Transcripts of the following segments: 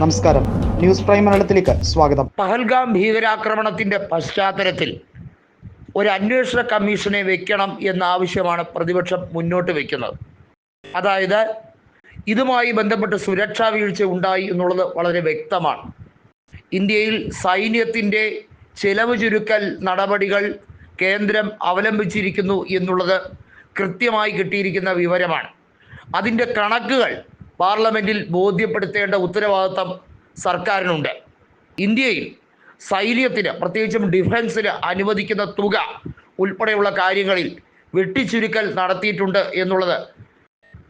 നമസ്കാരം. News prime മലയാളത്തിലേക്ക് സ്വാഗതം. പഹൽഗാം ഭീകരാക്രമണത്തിന്റെ പശ്ചാത്തലത്തിൽ ഒരു അന്വേഷണ കമ്മീഷനെ വെക്കണം എന്ന ആവശ്യമാണ് പ്രതിപക്ഷം മുന്നോട്ട് വെക്കുന്നത്. അതായത് ഇതുമായി ബന്ധപ്പെട്ട് സുരക്ഷാ വീഴ്ച ഉണ്ടായി എന്നുള്ളത് വളരെ വ്യക്തമാണ്. ഇന്ത്യയിൽ സൈന്യത്തിന്റെ ചെലവ് ചുരുക്കൽ നടപടികൾ കേന്ദ്രം അവലംബിച്ചിരിക്കുന്നു എന്നുള്ളത് കൃത്യമായി കിട്ടിയിരിക്കുന്ന വിവരമാണ്. അതിന്റെ കണക്കുകൾ പാർലമെന്റിൽ ബോധ്യപ്പെടുത്തേണ്ട ഉത്തരവാദിത്തം സർക്കാരിനുണ്ട്. ഇന്ത്യയിൽ സൈന്യത്തിന് പ്രത്യേകിച്ചും ഡിഫൻസിന് അനുവദിക്കുന്ന തുക ഉൾപ്പെടെയുള്ള കാര്യങ്ങളിൽ വെട്ടിച്ചുരുക്കൽ നടത്തിയിട്ടുണ്ട് എന്നുള്ളത്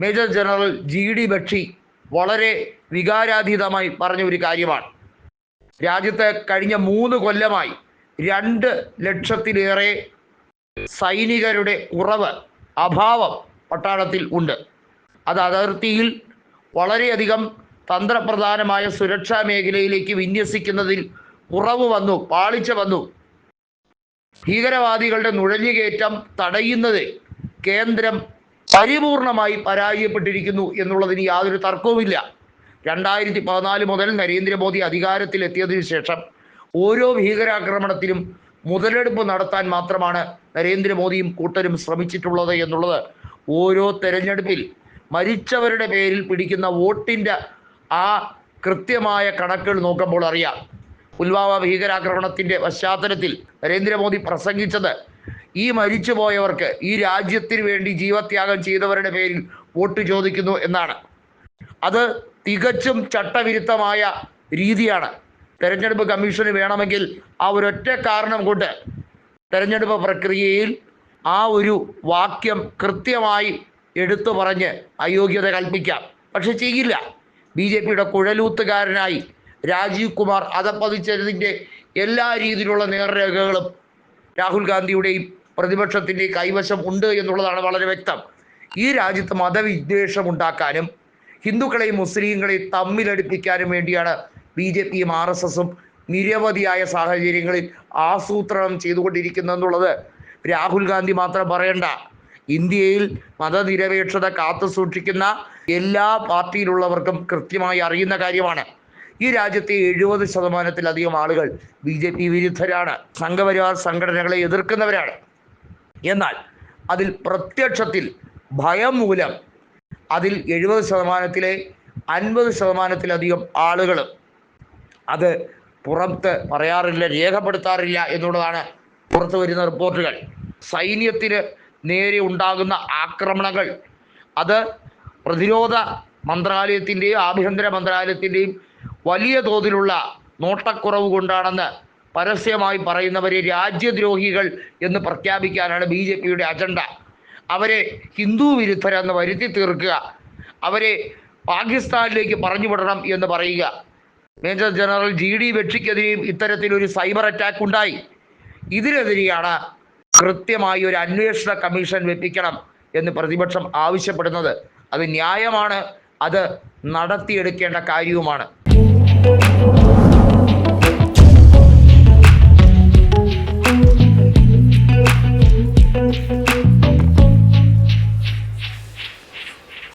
major general G D Bakshi വളരെ വികാരാതീതമായി പറഞ്ഞ ഒരു കാര്യമാണ്. രാജ്യത്ത് കഴിഞ്ഞ മൂന്ന് കൊല്ലമായി രണ്ട് ലക്ഷത്തിലേറെ സൈനികരുടെ കുറവ് അഭാവം പട്ടാളത്തിൽ ഉണ്ട്. അത് അതിർത്തിയിൽ വളരെയധികം തന്ത്രപ്രധാനമായ സുരക്ഷാ മേഖലയിലേക്ക് വിന്യസിക്കുന്നതിൽ കുറവ് വന്നു പാളിച്ച വന്നു. ഭീകരവാദികളുടെ നുഴഞ്ഞുകയറ്റം തടയുന്നത് കേന്ദ്രം പരിപൂർണമായി പരാജയപ്പെട്ടിരിക്കുന്നു എന്നുള്ളതിന് യാതൊരു തർക്കവുമില്ല. രണ്ടായിരത്തി പതിനാല് മുതൽ നരേന്ദ്രമോദി അധികാരത്തിലെത്തിയതിനു ശേഷം ഓരോ ഭീകരാക്രമണത്തിലും മുതലെടുപ്പ് നടത്താൻ മാത്രമാണ് നരേന്ദ്രമോദിയും കൂട്ടരും ശ്രമിച്ചിട്ടുള്ളത് എന്നുള്ളത് ഓരോ തെരഞ്ഞെടുപ്പിൽ മരിച്ചവരുടെ പേരിൽ പിടിക്കുന്ന വോട്ടിന്റെ ആ കൃത്യമായ കണക്കുകൾ നോക്കുമ്പോൾ അറിയാം. പുൽവാമ ഭീകരാക്രമണത്തിന്റെ പശ്ചാത്തലത്തിൽ നരേന്ദ്രമോദി പ്രസംഗിച്ചത് ഈ മരിച്ചുപോയവർക്ക് ഈ രാജ്യത്തിന് വേണ്ടി ജീവത്യാഗം ചെയ്തവരുടെ പേരിൽ വോട്ട് ചോദിക്കുന്നു എന്നാണ്. അത് തികച്ചും ചട്ടവിരുദ്ധമായ രീതിയാണ്. തെരഞ്ഞെടുപ്പ് കമ്മീഷന് വേണമെങ്കിൽ ആ ഒരൊറ്റ കാരണം കൊണ്ട് തെരഞ്ഞെടുപ്പ് പ്രക്രിയയിൽ ആ ഒരു വാക്യം കൃത്യമായി എടുത്തു പറഞ്ഞ് അയോഗ്യത കൽപ്പിക്കാം. പക്ഷെ ചെയ്യില്ല. ബി ജെ പിയുടെ കുഴലൂത്തുകാരനായി രാജീവ് കുമാർ അതപ്പതിച്ചതിന്റെ എല്ലാ രീതിയിലുള്ള നേർരേഖകളും രാഹുൽ ഗാന്ധിയുടെയും പ്രതിപക്ഷത്തിന്റെയും കൈവശം ഉണ്ട് എന്നുള്ളതാണ് വളരെ വ്യക്തം. ഈ രാജ്യത്ത് മതവിദ്വേഷം ഉണ്ടാക്കാനും ഹിന്ദുക്കളെയും മുസ്ലിങ്ങളെയും തമ്മിലടിപ്പിക്കാനും വേണ്ടിയാണ് ബി ജെ പിയും ആർ എസ് എസും നിരവധിയായ സാഹചര്യങ്ങളിൽ ആസൂത്രണം ചെയ്തുകൊണ്ടിരിക്കുന്നതെന്നുള്ളത് രാഹുൽ ഗാന്ധി മാത്രം പറയണ്ട. ഇന്ത്യയിൽ മതനിരപേക്ഷത കാത്തു സൂക്ഷിക്കുന്ന എല്ലാ പാർട്ടിയിലുള്ളവർക്കും കൃത്യമായി അറിയുന്ന കാര്യമാണ്. ഈ രാജ്യത്തെ എഴുപത് ശതമാനത്തിലധികം ആളുകൾ ബി ജെ പി വിരുദ്ധരാണ്. സംഘപരിവാർ സംഘടനകളെ എതിർക്കുന്നവരാണ്. എന്നാൽ അതിൽ പ്രത്യക്ഷത്തിൽ ഭയം മൂലം അതിൽ എഴുപത് ശതമാനത്തിലെ അൻപത് ശതമാനത്തിലധികം ആളുകൾ അത് പുറത്ത് പറയാറില്ല രേഖപ്പെടുത്താറില്ല എന്നുള്ളതാണ് പുറത്തു വരുന്ന റിപ്പോർട്ടുകൾ. സൈന്യത്തിന് നേരെ ഉണ്ടാകുന്ന ആക്രമണങ്ങൾ. അത് പ്രതിരോധ മന്ത്രാലയത്തിന്റെയും ആഭ്യന്തര മന്ത്രാലയത്തിന്റെയും വലിയ തോതിലുള്ള നോട്ടക്കുറവ് കൊണ്ടാണെന്ന് പരസ്യമായി പറയുന്നവരെ രാജ്യദ്രോഹികൾ എന്ന് പ്രഖ്യാപിക്കാനാണ് ബി ജെ പിയുടെ അജണ്ട. അവരെ ഹിന്ദു വിരുദ്ധരെന്ന് വരുത്തി തീർക്കുക. അവരെ പാകിസ്ഥാനിലേക്ക് പറഞ്ഞുവിടണം എന്ന് പറയുക. മേജർ ജനറൽ ജി ഡി ബക്ഷിക്കെതിരെയും ഇത്തരത്തിലൊരു സൈബർ അറ്റാക്ക് ഉണ്ടായി. ഇതിനെതിരെയാണ് കൃത്യമായി ഒരു അന്വേഷണ കമ്മീഷൻ വെപ്പിക്കണം എന്ന് പ്രതിപക്ഷം ആവശ്യപ്പെടുന്നത്. അത് ന്യായമാണ്. അത് നടത്തിയെടുക്കേണ്ട കാര്യവുമാണ്.